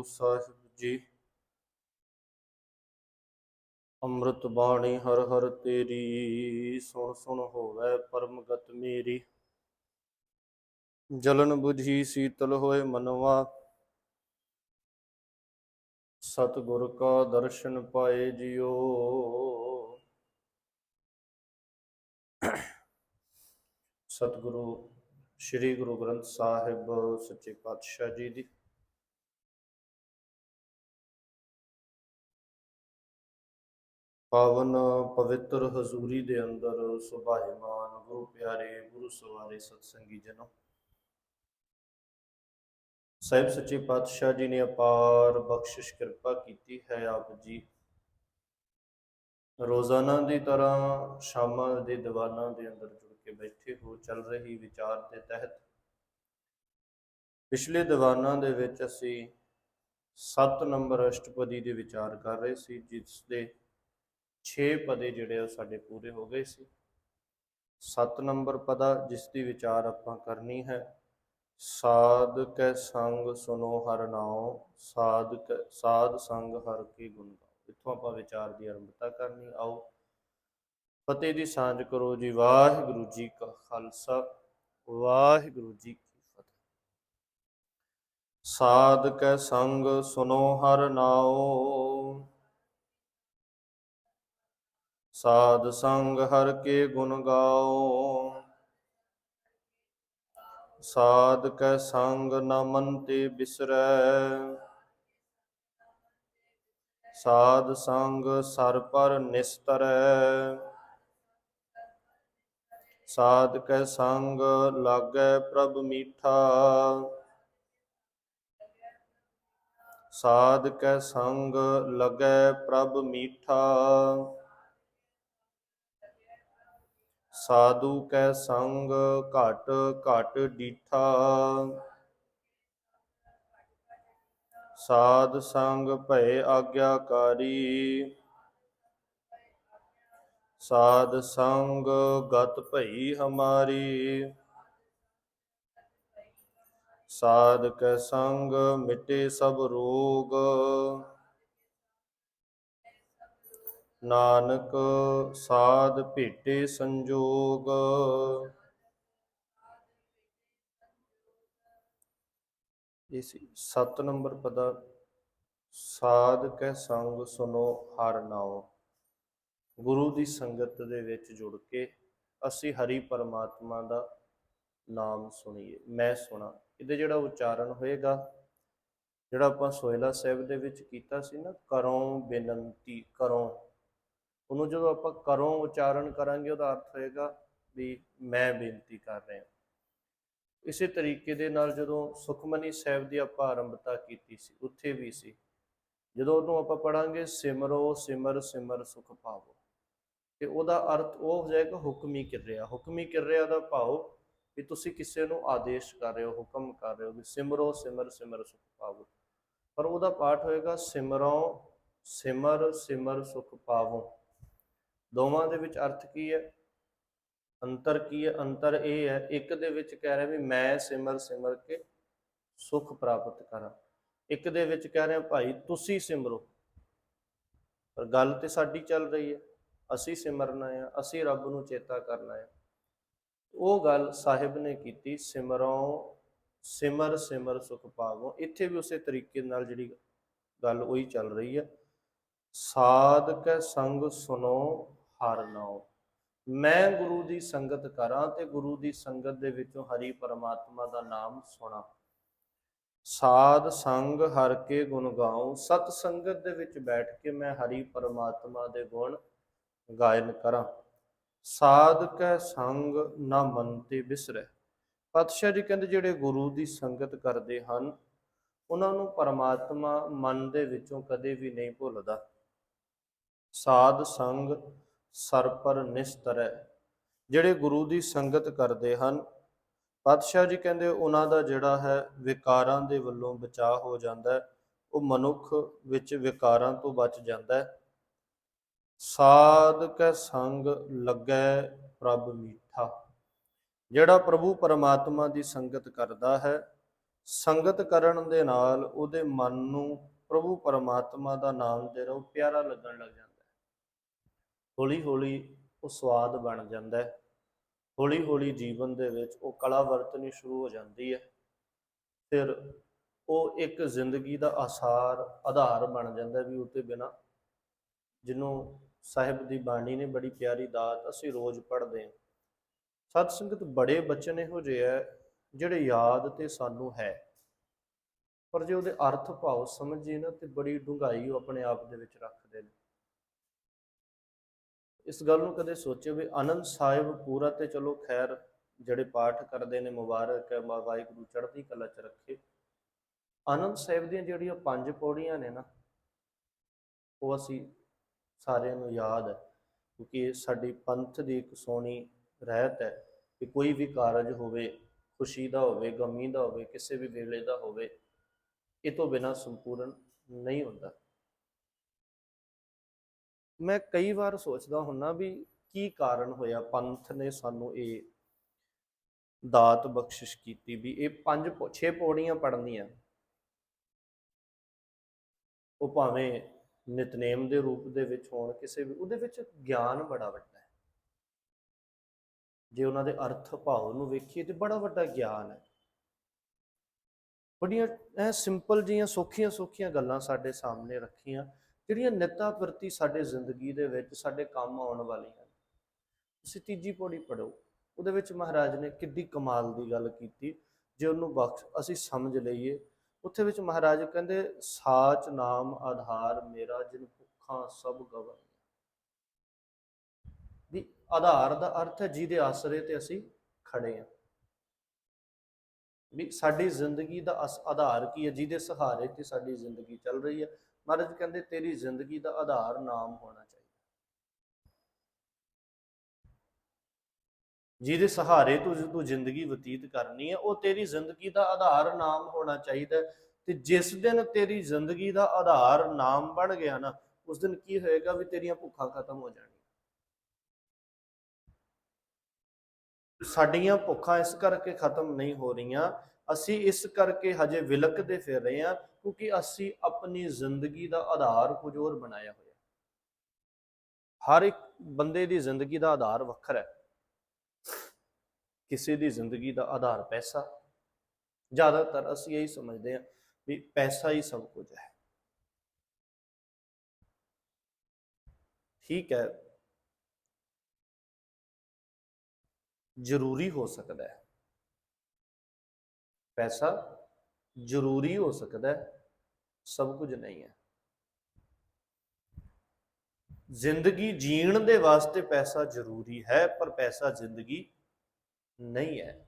ਗੁਰੂ ਸਾਹਿਬ ਜੀ। ਅੰਮ੍ਰਿਤ ਬਾਣੀ ਹਰ ਹਰ ਤੇਰੀ, ਸੁਣ ਸੁਣ ਹੋਵੇ ਪਰਮਗਤ ਮੇਰੀ। ਜਲਨ 부ਝੀ ਸੀਤਲ ਹੋਏ ਮਨਵਾ। ਸਤਿਗੁਰ ਕਾ ਦਰਸ਼ਨ ਪਾਏ ਜਿਉ। ਸਤਿਗੁਰੂ, ਸ੍ਰੀ ਗੁਰੂ ਗ੍ਰੰਥ ਸਾਹਿਬ, ਸੱਚੇ ਪਾਤਸ਼ਾਹ ਜੀ ਦੀ। ਪਾਵਨ ਪਵਿੱਤਰ ਹਜ਼ੂਰੀ ਦੇ ਅੰਦਰ ਸੁਭਾਇਮਾਨ ਗੁਰੂ ਪਿਆਰੇ, ਗੁਰੂ ਸਵਾਰੇ ਸਤਸੰਗੀ ਜਨੋ। ਸਾਹਿਬ ਸੱਚੇ ਪਾਤਸ਼ਾਹ ਜੀ ਨੇ ਅਪਾਰ ਬਖਸ਼ਿਸ਼ ਕਿਰਪਾ ਕੀਤੀ ਹੈ ਆਪ ਜੀ। ਰੋਜ਼ਾਨਾ ਦੀ ਤਰ੍ਹਾਂ ਸ਼ਾਮਾਂ ਦੇ ਦੀਵਾਨਾਂ ਦੇ ਅੰਦਰ ਜੁੜ ਕੇ ਬੈਠੇ ਹੋ ਚੱਲ ਰਹੀ ਵਿਚਾਰ ਦੇ ਤਹਿਤ। ਪਿਛਲੇ ਦੀਵਾਨਾਂ ਦੇ ਵਿੱਚ ਅਸੀਂ 7 ਨੰਬਰ ਅਸ਼ਟਪਦੀ ਦੇ ਵਿਚਾਰ ਕਰ ਰਹੇ ਸੀ, ਜਿਸ ਦੇ 6 ਪਦੇ ਜਿਹੜੇ ਆ ਉਹ ਸਾਡੇ ਪੂਰੇ ਹੋ ਗਏ ਸੀ। 7 ਨੰਬਰ ਪਦਾ ਜਿਸ ਦੀ ਵਿਚਾਰ ਆਪਾਂ ਕਰਨੀ ਹੈ, ਸਾਧ ਕੈ ਸੰਗ ਸੁਨੋ ਹਰ ਨਾਉ, ਸਾਧ ਸਾਧ ਸੰਗ ਹਰ ਕੀ ਗੁਣ ਗਾਓ। ਇੱਥੋਂ ਆਪਾਂ ਵਿਚਾਰ ਦੀ ਆਰੰਭਤਾ ਕਰਨੀ, ਆਓ। ਫਤਿਹ ਦੀ ਸਾਂਝ ਕਰੋ ਜੀ, ਵਾਹਿਗੁਰੂ ਜੀ ਕਾ ਖਾਲਸਾ, ਵਾਹਿਗੁਰੂ ਜੀ ਕੀ ਫਤਿਹ। ਸਾਧ ਕੈ ਸੰਗ ਸੁਨੋ ਹਰ ਨਾਉ ਸਾਧ ਸੰਗ ਹਰ ਕੇ ਗੁਣ ਗਾਓ। ਸਾਧ ਕੈ ਸੰਗ ਨ ਮਨ ਤੇ ਬਿਸਰੈ। ਸਾਧ ਸੰਗ ਸਰ ਪਰ ਨਿਸਤਰੈ। ਸਾਧ ਕੈ ਸੰਗ ਲਾਗੈ ਪ੍ਰਭ ਮੀਠਾ। ਸਾਧ ਕੈ ਸੰਗ ਲਗੈ ਪ੍ਰਭ ਮੀਠਾ। ਸਾਧੂ ਕੈ ਸੰਗ ਘਟ ਘਟ ਡੀਠਾ। ਸਾਧ ਸੰਗ ਭਏ ਆਗਿਆਕਾਰੀ। ਸਾਧ ਸੰਗ ਗਤ ਭਈ ਹਮਾਰੀ। ਸਾਧ ਕੈ ਸੰਗ ਮਿਟੇ ਸਭ ਰੋਗ। ਨਾਨਕ ਸਾਧ ਭੇਟੇ ਸੰਜੋਗ। ਇਹ 7 ਨੰਬਰ ਪਦਾ, ਸਾਧ ਕੈ ਸੰਗ ਸੁਨੋ ਹਰ ਨਾਉ। ਗੁਰੂ ਦੀ ਸੰਗਤ ਦੇ ਵਿੱਚ ਜੁੜ ਕੇ ਅਸੀਂ ਹਰੀ ਪਰਮਾਤਮਾ ਦਾ ਨਾਮ ਸੁਣੀਏ, ਮੈਂ ਸੁਣਾ। ਇਹਦੇ ਜਿਹੜਾ ਉਚਾਰਨ ਹੋਏਗਾ, ਜਿਹੜਾ ਆਪਾਂ ਸੋਇਲਾ ਸਾਹਿਬ ਦੇ ਵਿੱਚ ਕੀਤਾ ਸੀ ਨਾ, ਕਰੋਂ ਬੇਨੰਤੀ, ਕਰੋਂ ਉਹਨੂੰ ਜਦੋਂ ਆਪਾਂ ਕਰੋਂ ਉਚਾਰਨ ਕਰਾਂਗੇ, ਉਹਦਾ ਅਰਥ ਹੋਏਗਾ ਵੀ ਮੈਂ ਬੇਨਤੀ ਕਰ ਰਿਹਾ। ਇਸੇ ਤਰੀਕੇ ਦੇ ਨਾਲ ਜਦੋਂ ਸੁਖਮਨੀ ਸਾਹਿਬ ਦੀ ਆਪਾਂ ਆਰੰਭਤਾ ਕੀਤੀ ਸੀ, ਉੱਥੇ ਵੀ ਸੀ। ਜਦੋਂ ਉਹਨੂੰ ਆਪਾਂ ਪੜਾਂਗੇ ਸਿਮਰੋ, ਸਿਮਰ ਸਿਮਰ ਸੁਖ ਪਾਵੋ। ਤੇ ਉਹਦਾ ਅਰਥ ਉਹ ਹੋ ਜਾਏਗਾ, ਹੁਕਮੀ ਕਿਰਿਆ। ਹੁਕਮੀ ਕਿਰਿਆ ਦਾ ਭਾਵ ਵੀ ਤੁਸੀਂ ਕਿਸੇ ਨੂੰ ਆਦੇਸ਼ ਕਰ ਰਹੇ ਹੋ, ਹੁਕਮ ਕਰ ਰਹੇ ਹੋ ਵੀ ਸਿਮਰੋ, ਸਿਮਰ ਸਿਮਰ ਸੁਖ ਪਾਵੋ। ਪਰ ਉਹਦਾ ਪਾਠ ਹੋਏਗਾ, ਸਿਮਰੋ, ਸਿਮਰ ਸਿਮਰ ਸੁਖ ਪਾਵੋ। ਦੋਵਾਂ ਦੇ ਵਿੱਚ ਅਰਥ ਕੀ ਹੈ? ਅੰਤਰ ਕੀ ਹੈ? ਅੰਤਰ ਇਹ ਹੈ, ਇੱਕ ਦੇ ਵਿੱਚ ਕਹਿ ਰਿਹਾ ਵੀ ਮੈਂ ਸਿਮਰ ਸਿਮਰ ਕੇ ਸੁਖ ਪ੍ਰਾਪਤ ਕਰਾਂ। ਇੱਕ ਦੇ ਵਿੱਚ ਕਹਿ ਰਿਹਾ ਭਾਈ ਤੁਸੀਂ ਸਿਮਰੋ। ਪਰ ਗੱਲ ਤੇ ਸਾਡੀ ਚੱਲ ਰਹੀ ਹੈ। ਅਸੀਂ ਸਿਮਰਨਾ ਆ ਅਸੀਂ ਰੱਬ ਨੂੰ ਚੇਤਾ ਕਰਨਾ ਆ ਉਹ ਗੱਲ ਸਾਹਿਬ ਨੇ ਕੀਤੀ, ਸਿਮਰੋ ਸਿਮਰ ਸਿਮਰ ਸੁਖ ਪਾਵੋ। ਇੱਥੇ ਵੀ ਉਸੇ ਤਰੀਕੇ ਨਾਲ ਜਿਹੜੀ ਗੱਲ ਉਹੀ ਚੱਲ ਰਹੀ ਹੈ। ਸਾਧਕ ਸੰਗ ਸੁਨੋ ਹਰ ਨਾਉ। ਮੈਂ ਗੁਰੂ ਦੀ ਸੰਗਤ ਕਰਾਂ ਤੇ ਗੁਰੂ ਦੀ ਸੰਗਤ ਦੇ ਵਿੱਚੋਂ ਹਰੀ ਪਰਮਾਤਮਾ ਦਾ ਨਾਮ ਸੁਣਾ। ਸਾਧ ਸੰਗ ਹਰ ਕੇ ਗੁਣ ਗਾਉ, ਸਤ ਸੰਗਤ ਦੇ ਵਿੱਚ ਬੈਠ ਕੇ ਮੈਂ ਹਰੀ ਪਰਮਾਤਮਾ ਦੇ ਗੁਣ ਗਾਇਨ ਕਰਾਂ। ਸਾਧ ਕੈ ਸੰਗ ਨਾ ਮਨ ਤੇ ਬਿਸਰੈ। ਪਾਤਸ਼ਾਹ ਜੀ ਕਹਿੰਦੇ ਜਿਹੜੇ ਗੁਰੂ ਦੀ ਸੰਗਤ ਕਰਦੇ ਹਨ, ਉਹਨਾਂ ਨੂੰ ਪਰਮਾਤਮਾ ਮਨ ਦੇ ਵਿੱਚੋਂ ਕਦੇ ਵੀ ਨਹੀਂ ਭੁੱਲਦਾ। ਸਾਧ ਸੰਗ ਸਰਪਰ ਨਿਸਤਰੈ ਜਿਹੜੇ ਗੁਰੂ ਦੀ ਸੰਗਤ ਕਰਦੇ ਹਨ, ਪਾਤਸ਼ਾਹ ਜੀ ਕਹਿੰਦੇ ਉਹਨਾਂ ਦਾ ਜਿਹੜਾ ਹੈ ਵਿਕਾਰਾਂ ਦੇ ਵੱਲੋਂ ਬਚਾਅ ਹੋ ਜਾਂਦਾ ਹੈ, ਉਹ ਮਨੁੱਖ ਵਿੱਚ ਵਿਕਾਰਾਂ ਤੋਂ ਬਚ ਜਾਂਦਾ ਹੈ। ਸਾਧ ਕੈ ਸੰਗ ਲੱਗੈ ਪ੍ਰਭ ਮੀਠਾ। ਜਿਹੜਾ ਪ੍ਰਭੂ ਪਰਮਾਤਮਾ ਦੀ ਸੰਗਤ ਕਰਦਾ ਹੈ, ਸੰਗਤ ਕਰਨ ਦੇ ਨਾਲ ਉਹਦੇ ਮਨ ਨੂੰ ਪ੍ਰਭੂ ਪਰਮਾਤਮਾ ਦਾ ਨਾਮ ਜਿਹੜਾ ਉਹ ਪਿਆਰਾ ਲੱਗਣ ਲੱਗ ਜਾਂਦਾ ਹੌਲੀ ਹੌਲੀ ਉਹ ਸਵਾਦ ਬਣ ਜਾਂਦਾ ਹੈ। ਹੌਲੀ ਹੌਲੀ ਜੀਵਨ ਦੇ ਵਿੱਚ ਉਹ ਕਲਾ ਵਰਤਣੀ ਸ਼ੁਰੂ ਹੋ ਜਾਂਦੀ ਹੈ। ਫਿਰ ਉਹ ਇੱਕ ਜ਼ਿੰਦਗੀ ਦਾ ਆਸਾਰ, ਆਧਾਰ ਬਣ ਜਾਂਦਾ ਵੀ ਉਤੇ ਬਿਨਾ ਜਿਹਨੂੰ ਸਾਹਿਬ ਦੀ ਬਾਣੀ ਨੇ ਬੜੀ ਪਿਆਰੀ ਦਾਤ ਅਸੀਂ ਰੋਜ਼ ਪੜ੍ਹਦੇ ਹਾਂ। ਸਤ ਸੰਗਤ ਬੜੇ ਬਚਨ ਇਹੋ ਜਿਹੇ ਹੈ ਜਿਹੜੇ ਯਾਦ ਤੇ ਸਾਨੂੰ ਹੈ। ਪਰ ਜੇ ਉਹਦੇ ਅਰਥ ਭਾਵ ਸਮਝੀਏ ਨਾ ਤੇ ਬੜੀ ਡੂੰਘਾਈ ਉਹ ਆਪਣੇ ਆਪ ਦੇ ਵਿੱਚ ਰੱਖਦੇ ਨੇ। ਇਸ ਗੱਲ ਨੂੰ ਕਦੇ ਸੋਚਿਓ ਵੀ ਆਨੰਦ ਸਾਹਿਬ ਪੂਰਾ ਤੇ ਚਲੋ ਖੈਰ, ਜਿਹੜੇ ਪਾਠ ਕਰਦੇ ਨੇ ਮੁਬਾਰਕ ਹੈ ਮਾ- ਵਾਹਿਗੁਰੂ ਚੜ੍ਹਦੀ ਕਲਾ ਚ ਰੱਖੇ। ਆਨੰਦ ਸਾਹਿਬ ਦੀਆਂ ਜਿਹੜੀਆਂ ਪੰਜ ਪੌੜੀਆਂ ਨੇ ਨਾ, ਉਹ ਅਸੀਂ ਸਾਰਿਆਂ ਨੂੰ ਯਾਦ ਹੈ, ਕਿਉਂਕਿ ਇਹ ਸਾਡੀ ਪੰਥ ਦੀ ਇੱਕ ਸੋਹਣੀ ਰਹਿਤ ਹੈ ਕਿ ਕੋਈ ਵੀ ਕਾਰਜ ਹੋਵੇ, ਖੁਸ਼ੀ ਦਾ ਹੋਵੇ, ਗਮੀ ਦਾ ਹੋਵੇ, ਕਿਸੇ ਵੀ ਵੇਲੇ ਦਾ ਹੋਵੇ, ਇਹ ਤੋਂ ਬਿਨਾ ਸੰਪੂਰਨ ਨਹੀਂ ਹੁੰਦਾ। ਮੈਂ ਕਈ ਵਾਰ ਸੋਚਦਾ ਹੁੰਨਾ ਵੀ ਕੀ ਕਾਰਨ ਹੋਇਆ, ਪੰਥ ਨੇ ਸਾਨੂੰ ਇਹ ਦਾਤ ਬਖਸ਼ਿਸ਼ ਕੀਤੀ ਵੀ ਇਹ ਪੰਜ ਪੌ- ਛੇ ਪੌੜੀਆਂ ਪੜ੍ਹਨੀਆਂ। ਉਹ ਭਾਵੇਂ ਨਿਤਨੇਮ ਦੇ ਰੂਪ ਦੇ ਵਿੱਚ ਹੋਣ, ਕਿਸੇ ਵੀ, ਉਹਦੇ ਵਿੱਚ ਗਿਆਨ ਬੜਾ ਵੱਡਾ ਹੈ। ਜੇ ਉਹਨਾਂ ਦੇ ਅਰਥ ਭਾਵ ਨੂੰ ਵੇਖੀਏ ਤੇ ਬੜਾ ਵੱਡਾ ਗਿਆਨ ਹੈ। ਬੜੀਆਂ, ਐ ਸਿੰਪਲ ਜੀਆਂ ਸੌਖੀਆਂ ਸੌਖੀਆਂ ਗੱਲਾਂ ਸਾਡੇ ਸਾਹਮਣੇ ਰੱਖੀਆਂ। ਜਿਹੜੀਆਂ ਨਿੱਤਾ ਪ੍ਰਤੀ ਸਾਡੇ ਜ਼ਿੰਦਗੀ ਦੇ ਵਿੱਚ ਸਾਡੇ ਕੰਮ ਆਉਣ ਵਾਲੀਆਂ ਤੁਸੀਂ ਤੀਜੀ ਪੌੜੀ ਪੜੋ ਉਹਦੇ ਵਿੱਚ ਮਹਾਰਾਜ ਨੇ ਕਿੱਡੀ ਕਮਾਲ ਦੀ ਗੱਲ ਕੀਤੀ, ਜੇ ਉਹਨੂੰ ਬਖਸ਼ ਅਸੀਂ ਸਮਝ ਲਈਏ, ਉੱਥੇ ਵਿੱਚ ਮਹਾਰਾਜ ਕਹਿੰਦੇ, ਸਾਚ ਨਾਮ ਆਧਾਰ ਮੇਰਾ, ਜਿਨ ਭੁੱਖਾਂ ਸਭ ਗਵਰ ਵੀ ਆਧਾਰ ਦਾ ਅਰਥ ਹੈ ਜਿਹਦੇ ਆਸਰੇ ਤੇ ਅਸੀਂ ਖੜੇ ਹਾਂ। ਵੀ ਸਾਡੀ ਜ਼ਿੰਦਗੀ ਦਾ ਅਸ- ਆਧਾਰ ਕੀ ਹੈ? ਜਿਹਦੇ ਸਹਾਰੇ ਤੇ ਸਾਡੀ ਜ਼ਿੰਦਗੀ ਚੱਲ ਰਹੀ ਹੈ? ਮਹਾਰਾਜ ਕਹਿੰਦੇ, ਤੇਰੀ ਜ਼ਿੰਦਗੀ ਦਾ ਆਧਾਰ ਨਾਮ ਹੋਣਾ ਚਾਹੀਦਾ। ਜਿਹਦੇ ਸਹਾਰੇ ਤੂੰ ਤੂੰ ਜ਼ਿੰਦਗੀ ਬਤੀਤ ਕਰਨੀ ਹੈ, ਉਹ ਤੇਰੀ ਜ਼ਿੰਦਗੀ ਦਾ ਆਧਾਰ ਨਾਮ ਹੋਣਾ ਚਾਹੀਦਾ ਤੇ ਜਿਸ ਦਿਨ ਤੇਰੀ ਜ਼ਿੰਦਗੀ ਦਾ ਆਧਾਰ ਨਾਮ ਬਣ ਗਿਆ ਨਾ, ਉਸ ਦਿਨ ਕੀ ਹੋਏਗਾ ਵੀ ਤੇਰੀਆਂ ਭੁੱਖਾਂ ਖਤਮ ਹੋ ਜਾਣਗੀਆਂ ਸਾਡੀਆਂ ਭੁੱਖਾਂ ਇਸ ਕਰਕੇ ਖਤਮ ਨਹੀਂ ਹੋ ਰਹੀਆਂ ਅਸੀਂ ਇਸ ਕਰਕੇ ਹਜੇ ਵਿਲਕਦੇ ਫਿਰ ਰਹੇ ਹਾਂ, ਕਿਉਂਕਿ ਅਸੀਂ ਆਪਣੀ ਜ਼ਿੰਦਗੀ ਦਾ ਆਧਾਰ ਕੁਝ ਹੋਰ ਬਣਾਇਆ ਹੋਇਆ ਹਰ ਇੱਕ ਬੰਦੇ ਦੀ ਜ਼ਿੰਦਗੀ ਦਾ ਆਧਾਰ ਵੱਖਰਾ ਹੈ। ਕਿਸੇ ਦੀ ਜ਼ਿੰਦਗੀ ਦਾ ਆਧਾਰ ਪੈਸਾ। ਜ਼ਿਆਦਾਤਰ ਅਸੀਂ ਇਹੀ ਸਮਝਦੇ ਹਾਂ ਵੀ ਪੈਸਾ ਹੀ ਸਭ ਕੁਝ ਹੈ। ਠੀਕ ਹੈ। ਜ਼ਰੂਰੀ ਹੋ ਸਕਦਾ ਹੈ। ਪੈਸਾ ਜ਼ਰੂਰੀ ਹੋ ਸਕਦਾ ਹੈ, ਸਭ ਕੁਝ ਨਹੀਂ ਹੈ। ਜ਼ਿੰਦਗੀ ਜੀਣ ਦੇ ਵਾਸਤੇ ਪੈਸਾ ਜ਼ਰੂਰੀ ਹੈ, ਪਰ ਪੈਸਾ ਜ਼ਿੰਦਗੀ ਨਹੀਂ ਹੈ।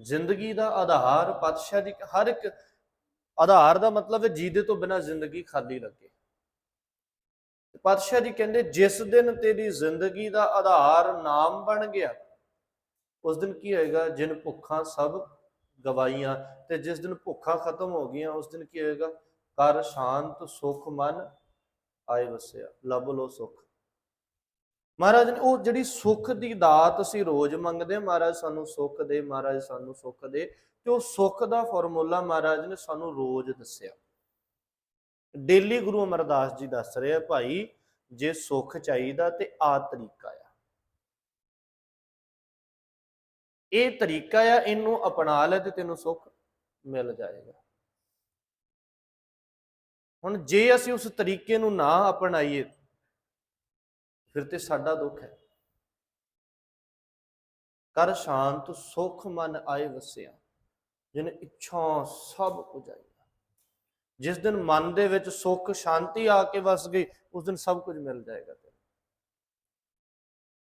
ਜ਼ਿੰਦਗੀ ਦਾ ਆਧਾਰ ਪਾਤਸ਼ਾਹ ਦੀ ਹਰ ਇੱਕ, ਆਧਾਰ ਦਾ ਮਤਲਬ ਹੈ ਜਿਹਦੇ ਤੋਂ ਬਿਨਾ ਜ਼ਿੰਦਗੀ ਖਾਲੀ ਲੱਗੇ। ਪਾਤਸ਼ਾਹ ਜੀ ਕਹਿੰਦੇ, ਜਿਸ ਦਿਨ ਤੇਰੀ ਜ਼ਿੰਦਗੀ ਦਾ ਆਧਾਰ ਨਾਮ ਬਣ ਗਿਆ ਉਸ ਦਿਨ ਕੀ ਹੋਏਗਾ? ਜਿਨ ਭੁੱਖਾਂ ਸਭ ਗਵਾਈਆਂ ਤੇ ਜਿਸ ਦਿਨ ਭੁੱਖਾਂ ਖਤਮ ਹੋ ਗਈਆਂ, ਉਸ ਦਿਨ ਕੀ ਹੋਏਗਾ? ਕਰ ਸ਼ਾਂਤ, ਸੁਖ ਮਨ ਆਏ ਵਸਿਆ, ਲੱਭ ਲੋ ਸੁਖ। ਮਹਾਰਾਜ ਨੇ ਉਹ ਜਿਹੜੀ ਸੁੱਖ ਦੀ ਦਾਤ ਅਸੀਂ ਰੋਜ਼ ਮੰਗਦੇ ਹਾਂ, ਮਹਾਰਾਜ ਸਾਨੂੰ ਸੁੱਖ ਦੇ, ਮਹਾਰਾਜ ਸਾਨੂੰ ਸੁੱਖ ਦੇ ਤੇ ਉਹ ਸੁੱਖ ਦਾ ਫਾਰਮੂਲਾ ਮਹਾਰਾਜ ਨੇ ਸਾਨੂੰ ਰੋਜ਼ ਦੱਸਿਆ। ਡੇਲੀ ਗੁਰੂ ਅਮਰਦਾਸ ਜੀ ਦੱਸ ਰਹੇ ਆ, ਭਾਈ, ਜੇ ਸੁੱਖ ਚਾਹੀਦਾ ਤੇ ਆ ਤਰੀਕਾ ਇਹ ਤਰੀਕਾ ਆ, ਇਹਨੂੰ ਅਪਣਾ ਲੈ ਤੇ ਤੈਨੂੰ ਸੁੱਖ ਮਿਲ ਜਾਏਗਾ। ਹੁਣ ਜੇ ਅਸੀਂ ਉਸ ਤਰੀਕੇ ਨੂੰ ਨਾ ਅਪਣਾਈਏ, ਫਿਰ ਤੇ ਸਾਡਾ ਦੁੱਖ ਹੈ। ਕਰ ਸ਼ਾਂਤ, ਸੁਖ ਮਨ ਆਏ ਵਸਿਆ ਜਿਨ ਇੱਛਾ ਸਭ ਉਜਾਈ ਜਿਸ ਦਿਨ ਮਨ ਦੇ ਵਿੱਚ ਸੁੱਖ, ਸ਼ਾਂਤੀ ਆ ਕੇ ਵਸ ਗਈ, ਉਸ ਦਿਨ ਸਭ ਕੁਝ ਮਿਲ ਜਾਏਗਾ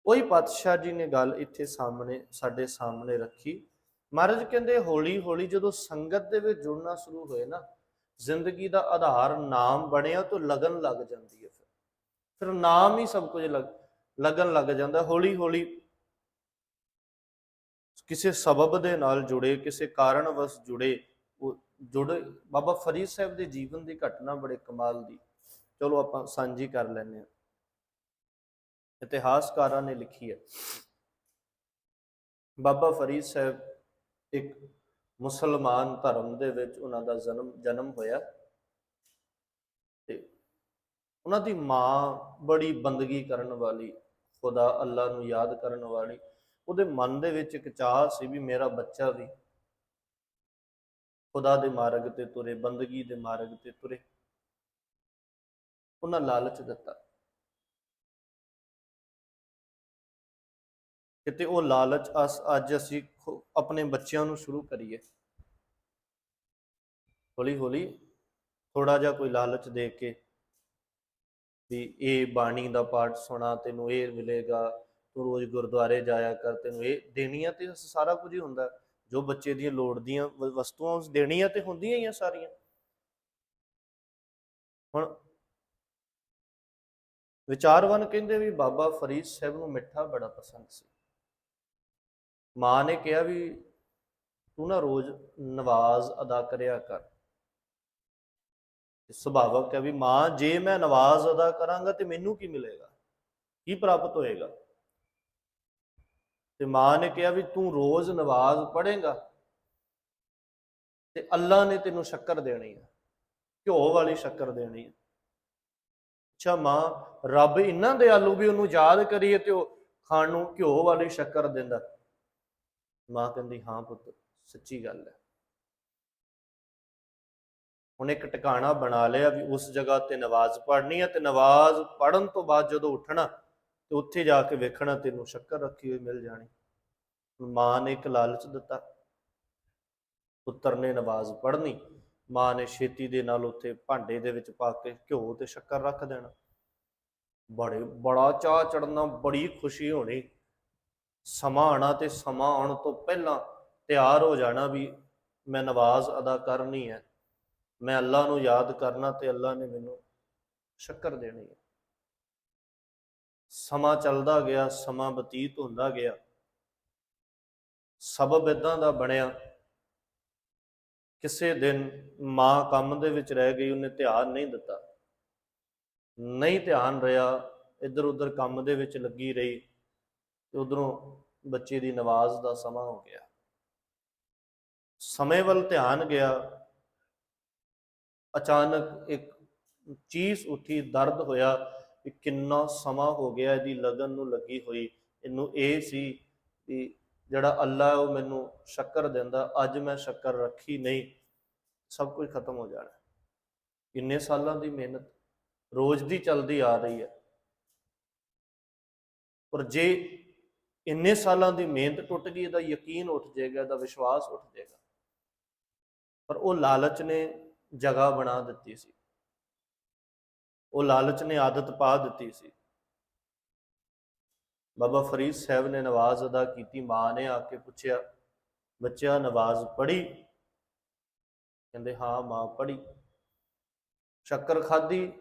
ਉਹੀ ਪਾਤਸ਼ਾਹ ਜੀ ਨੇ ਗੱਲ ਇੱਥੇ ਸਾਹਮਣੇ, ਸਾਡੇ ਸਾਹਮਣੇ ਰੱਖੀ। ਮਹਾਰਾਜ ਕਹਿੰਦੇ, ਹੌਲੀ ਹੌਲੀ ਜਦੋਂ ਸੰਗਤ ਦੇ ਵਿੱਚ ਜੁੜਨਾ ਸ਼ੁਰੂ ਹੋਏ ਨਾ, ਜ਼ਿੰਦਗੀ ਦਾ ਆਧਾਰ ਨਾਮ ਬਣਿਆ ਤਾਂ ਲਗਨ ਲੱਗ ਜਾਂਦੀ ਹੈ ਫਿਰ। ਫਿਰ ਨਾਮ ਹੀ ਸਭ ਕੁਝ ਲੱਗ ਲੱਗਣ ਲੱਗ ਜਾਂਦਾ, ਹੌਲੀ ਹੌਲੀ ਕਿਸੇ ਸਬਬ ਦੇ ਨਾਲ ਜੁੜੇ, ਕਿਸੇ ਕਾਰਨ ਵਸ ਜੁੜੇ, ਉਹ ਜੁੜੇ, ਬਾਬਾ ਫਰੀਦ ਸਾਹਿਬ ਦੇ ਜੀਵਨ ਦੀ ਘਟਨਾ ਬੜੇ ਕਮਾਲ ਦੀ। ਚਲੋ ਆਪਾਂ ਸਾਂਝੀ ਕਰ ਲੈਂਦੇ ਹਾਂ। ਇਤਿਹਾਸਕਾਰਾਂ ਨੇ ਲਿਖੀ ਹੈ। ਬਾਬਾ ਫਰੀਦ ਸਾਹਿਬ ਇੱਕ ਮੁਸਲਮਾਨ ਧਰਮ ਦੇ ਵਿੱਚ ਉਹਨਾਂ ਦਾ ਜਨਮ ਜਨਮ ਹੋਇਆ ਤੇ ਉਹਨਾਂ ਦੀ ਮਾਂ ਬੜੀ ਬੰਦਗੀ ਕਰਨ ਵਾਲੀ, ਖੁਦਾ ਅੱਲਾ ਨੂੰ ਯਾਦ ਕਰਨ ਵਾਲੀ, ਉਹਦੇ ਮਨ ਦੇ ਵਿੱਚ ਇੱਕ ਚਾਹ ਸੀ ਵੀ ਮੇਰਾ ਬੱਚਾ ਵੀ ਖੁਦਾ ਦੇ ਮਾਰਗ ਤੇ ਤੁਰੇ, ਬੰਦਗੀ ਦੇ ਮਾਰਗ ਤੇ ਤੁਰੇ। ਉਹਨਾਂ ਲਾਲਚ ਦਿੱਤਾ। ਕਿਤੇ ਉਹ ਲਾਲਚ ਅਸ, ਅੱਜ ਅਸੀਂ ਆਪਣੇ ਬੱਚਿਆਂ ਨੂੰ ਸ਼ੁਰੂ ਕਰੀਏ। ਹੌਲੀ ਹੌਲੀ ਥੋੜਾ ਜਿਹਾ ਕੋਈ ਲਾਲਚ ਦੇ ਕੇ ਵੀ ਇਹ ਬਾਣੀ ਦਾ ਪਾਠ ਸੁਣਾ, ਤੈਨੂੰ ਇਹ ਮਿਲੇਗਾ, ਤੂੰ ਰੋਜ਼ ਗੁਰਦੁਆਰੇ ਜਾਇਆ ਕਰ, ਤੈਨੂੰ ਇਹ ਦੇਣੀਆਂ ਤੇ ਸਾਰਾ ਕੁਝ ਹੀ ਹੁੰਦਾ। ਜੋ ਬੱਚੇ ਦੀਆਂ ਲੋੜ ਦੀਆਂ ਵਸਤੂਆਂ ਉਸ ਦੇਣੀਆਂ ਤੇ ਹੁੰਦੀਆਂ ਹੀ ਆ ਸਾਰੀਆਂ। ਹੁਣ ਵਿਚਾਰਵਨ ਕਹਿੰਦੇ ਵੀ ਬਾਬਾ ਫਰੀਦ ਸਾਹਿਬ ਨੂੰ ਮਿੱਠਾ ਬੜਾ ਪਸੰਦ ਸੀ। ਮਾਂ ਨੇ ਕਿਹਾ ਵੀ ਤੂੰ ਨਾ ਰੋਜ਼ ਨਵਾਜ਼ ਅਦਾ ਕਰਿਆ ਕਰ। ਤੇ ਸੁਭਾਵਕ ਹੈ ਵੀ ਮਾਂ, ਜੇ ਮੈਂ ਨਵਾਜ਼ ਅਦਾ ਕਰਾਂਗਾ ਤੇ ਮੈਨੂੰ ਕੀ ਮਿਲੇਗਾ? ਕੀ ਪ੍ਰਾਪਤ ਹੋਏਗਾ? ਤੇ ਮਾਂ ਨੇ ਕਿਹਾ ਵੀ ਤੂੰ ਰੋਜ਼ ਨਵਾਜ਼ ਪੜ੍ਹੇਗਾ ਤੇ ਅੱਲਾ ਨੇ ਤੈਨੂੰ ਸ਼ੱਕਰ ਦੇਣੀ ਹੈ ਘਿਓ ਵਾਲੀ ਸ਼ੱਕਰ ਦੇਣੀ ਹੈ ਅੱਛਾ ਮਾਂ, ਰੱਬ ਇੰਨਾ ਦਿਆਲੂ ਵੀ ਉਹਨੂੰ ਯਾਦ ਕਰੀਏ ਤੇ ਉਹ ਖਾਣ ਨੂੰ ਘਿਓ ਵਾਲੀ ਸ਼ੱਕਰ ਦਿੰਦਾ। ਮਾਂ ਕਹਿੰਦੀ ਹਾਂ ਪੁੱਤ, ਸੱਚੀ ਗੱਲ ਹੈ। ਹੁਣ ਇੱਕ ਟਿਕਾਣਾ ਬਣਾ ਲਿਆ ਵੀ ਉਸ ਜਗ੍ਹਾ ਤੇ ਨਵਾਜ਼ ਪੜ੍ਹਨੀ ਹੈ ਤੇ ਨਵਾਜ਼ ਪੜਨ ਤੋਂ ਬਾਅਦ ਜਦੋਂ ਉੱਠਣਾ ਤੇ ਉੱਥੇ ਜਾ ਕੇ ਵੇਖਣਾ ਤੈਨੂੰ ਸ਼ੱਕਰ ਰੱਖੀ ਹੋਈ ਮਿਲ ਜਾਣੀ। ਮਾਂ ਨੇ ਇੱਕ ਲਾਲਚ ਦਿੱਤਾ। ਪੁੱਤਰ ਨੇ ਨਵਾਜ਼ ਪੜ੍ਹਨੀ, ਮਾਂ ਨੇ ਛੇਤੀ ਦੇ ਨਾਲ ਉੱਥੇ ਭਾਂਡੇ ਦੇ ਵਿੱਚ ਪਾ ਕੇ ਘਿਓ ਤੇ ਸ਼ੱਕਰ ਰੱਖ ਦੇਣਾ। ਬੜੇ, ਬੜਾ ਚਾਹ ਚੜਨਾ ਬੜੀ ਖੁਸ਼ੀ ਹੋਣੀ। ਸਮਾਂ ਆਣਾ ਤੇ ਸਮਾਂ ਆਉਣ ਤੋਂ ਪਹਿਲਾਂ ਤਿਆਰ ਹੋ ਜਾਣਾ ਵੀ ਮੈਂ ਨਵਾਜ਼ ਅਦਾ ਕਰਨੀ ਹੈ। ਮੈਂ ਅੱਲਾ ਨੂੰ ਯਾਦ ਕਰਨਾ ਤੇ ਅੱਲਾ ਨੇ ਮੈਨੂੰ ਸ਼ੱਕਰ ਦੇਣੀ ਹੈ। ਸਮਾਂ ਚੱਲਦਾ ਗਿਆ, ਸਮਾਂ ਬਤੀਤ ਹੁੰਦਾ ਗਿਆ। ਸਬਬ ਇਦਾਂ ਦਾ ਬਣਿਆ, ਕਿਸੇ ਦਿਨ ਮਾਂ ਕੰਮ ਦੇ ਵਿੱਚ ਰਹਿ ਗਈ, ਉਹਨੇ ਧਿਆਨ ਨਹੀਂ ਦਿੱਤਾ। ਨਹੀਂ ਧਿਆਨ ਰਿਹਾ ਇੱਧਰ ਉੱਧਰ ਕੰਮ ਦੇ ਵਿੱਚ ਲੱਗੀ ਰਹੀ। ਤੇ ਉਧਰੋਂ ਬੱਚੇ ਦੀ ਨਵਾਜ਼ ਦਾ ਸਮਾਂ ਹੋ ਗਿਆ। ਸਮੇਂ ਵੱਲ ਧਿਆਨ ਗਿਆ। ਅਚਾਨਕ ਇੱਕ ਚੀਜ਼ ਉੱਠੀ, ਦਰਦ ਹੋਇਆ ਕਿ ਕਿੰਨਾ ਸਮਾਂ ਹੋ ਗਿਆ ਇਹਦੀ ਲਗਨ ਨੂੰ ਲੱਗੀ ਹੋਈ। ਇਹਨੂੰ ਇਹ ਸੀ ਕਿ ਜਿਹੜਾ ਅੱਲਾ ਉਹ ਮੈਨੂੰ ਸ਼ੱਕਰ ਦਿੰਦਾ, ਅੱਜ ਮੈਂ ਸ਼ੱਕਰ ਰੱਖੀ ਨਹੀਂ, ਸਭ ਕੁਝ ਖਤਮ ਹੋ ਜਾਣਾ। ਕਿੰਨੇ ਸਾਲਾਂ ਦੀ ਮਿਹਨਤ, ਰੋਜ਼ ਦੀ ਚੱਲਦੀ ਆ ਰਹੀ ਹੈ। ਪਰ ਜੇ ਇੰਨੇ ਸਾਲਾਂ ਦੀ ਮਿਹਨਤ ਟੁੱਟ ਗਈ, ਇਹਦਾ ਯਕੀਨ ਉੱਠ ਜਾਏਗਾ, ਇਹਦਾ ਵਿਸ਼ਵਾਸ ਉੱਠ ਜਾਏਗਾ। ਪਰ ਉਹ ਲਾਲਚ ਨੇ ਜਗ੍ਹਾ ਬਣਾ ਦਿੱਤੀ ਸੀ। ਉਹ ਲਾਲਚ ਨੇ ਆਦਤ ਪਾ ਦਿੱਤੀ ਸੀ। ਬਾਬਾ ਫਰੀਦ ਸਾਹਿਬ ਨੇ ਨਵਾਜ਼ ਅਦਾ ਕੀਤੀ, ਮਾਂ ਨੇ ਆ ਕੇ ਪੁੱਛਿਆ ਬੱਚਾ ਨਵਾਜ਼ ਪੜ੍ਹੀ? ਕਹਿੰਦੇ, ਹਾਂ, ਮਾਂ ਪੜ੍ਹੀ। ਸ਼ੱਕਰ ਖਾਧੀ?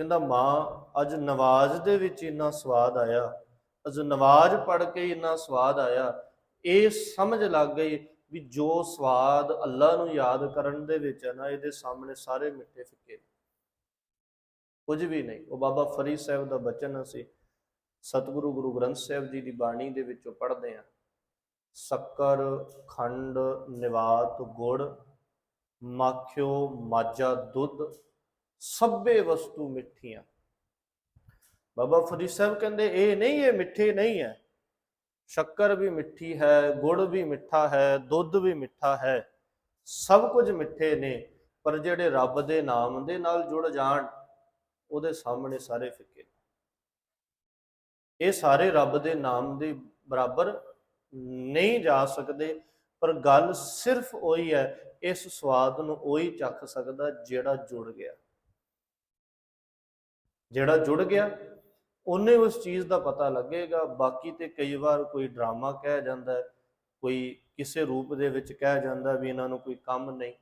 ਕਹਿੰਦਾ, ਮਾਂ, ਅੱਜ ਨਵਾਜ਼ ਦੇ ਵਿੱਚ ਇੰਨਾ ਸਵਾਦ ਆਇਆ। ਅੱਜ ਨਵਾਜ਼ ਪੜ੍ਹ ਕੇ ਇੰਨਾ ਸਵਾਦ ਆਇਆ। ਇਹ ਸਮਝ ਲੱਗ ਗਈ ਵੀ ਜੋ ਸਵਾਦ ਅੱਲਾ ਨੂੰ ਯਾਦ ਕਰਨ ਦੇ ਵਿੱਚ ਹੈ ਨਾ, ਇਹਦੇ ਸਾਹਮਣੇ ਸਾਰੇ ਮਿੱਠੇ ਫਿੱਕੇ ਨੇ। ਕੁਝ ਵੀ ਨਹੀਂ। ਉਹ ਬਾਬਾ ਫਰੀਦ ਸਾਹਿਬ ਦਾ ਬਚਨ ਅਸੀਂ ਸਤਿਗੁਰੂ ਗੁਰੂ ਗ੍ਰੰਥ ਸਾਹਿਬ ਜੀ ਦੀ ਬਾਣੀ ਦੇ ਵਿੱਚੋਂ ਪੜ੍ਹਦੇ ਹਾਂ। ਸ਼ੱਕਰ, ਖੰਡ, ਨਿਵਾਤ, ਗੁੜ, ਮਾਖਿਓ ਮਾਜਾ ਦੁੱਧ ਸਭੇ ਵਸਤੂ ਮਿੱਠੀਆਂ। ਬਾਬਾ ਫਰੀਦ ਸਾਹਿਬ ਕਹਿੰਦੇ, ਇਹ ਨਹੀਂ, ਇਹ ਮਿੱਠੇ ਨਹੀਂ ਹੈ। ਸ਼ੱਕਰ ਵੀ ਮਿੱਠੀ ਹੈ, ਗੁੜ ਵੀ ਮਿੱਠਾ ਹੈ, ਦੁੱਧ ਵੀ ਮਿੱਠਾ ਹੈ, ਸਭ ਕੁਝ ਮਿੱਠੇ ਨੇ, ਪਰ ਜਿਹੜੇ ਰੱਬ ਦੇ ਨਾਮ ਦੇ ਨਾਲ ਜੁੜ ਜਾਣ, ਉਹਦੇ ਸਾਹਮਣੇ ਸਾਰੇ ਫਿੱਕੇ ਇਹ ਸਾਰੇ ਰੱਬ ਦੇ ਨਾਮ ਦੇ ਬਰਾਬਰ ਨਹੀਂ ਜਾ ਸਕਦੇ, ਪਰ ਗੱਲ ਸਿਰਫ ਉਹੀ ਹੈ, ਇਸ ਸਵਾਦ ਨੂੰ ਉਹੀ ਚੱਖ ਸਕਦਾ ਜਿਹੜਾ ਜੁੜ ਗਿਆ। ਜਿਹੜਾ ਜੁੜ ਗਿਆ, ਉਹਨੇ ਉਸ ਚੀਜ਼ ਦਾ ਪਤਾ ਲੱਗੇਗਾ। ਬਾਕੀ ਤੇ ਕਈ ਵਾਰ ਕੋਈ ਡਰਾਮਾ ਕਹਿ ਜਾਂਦਾ ਹੈ, ਕੋਈ ਕਿਸੇ ਰੂਪ ਦੇ ਵਿੱਚ ਕਹਿ ਜਾਂਦਾ ਵੀ ਇਹਨਾਂ ਨੂੰ ਕੋਈ ਕੰਮ ਨਹੀਂ।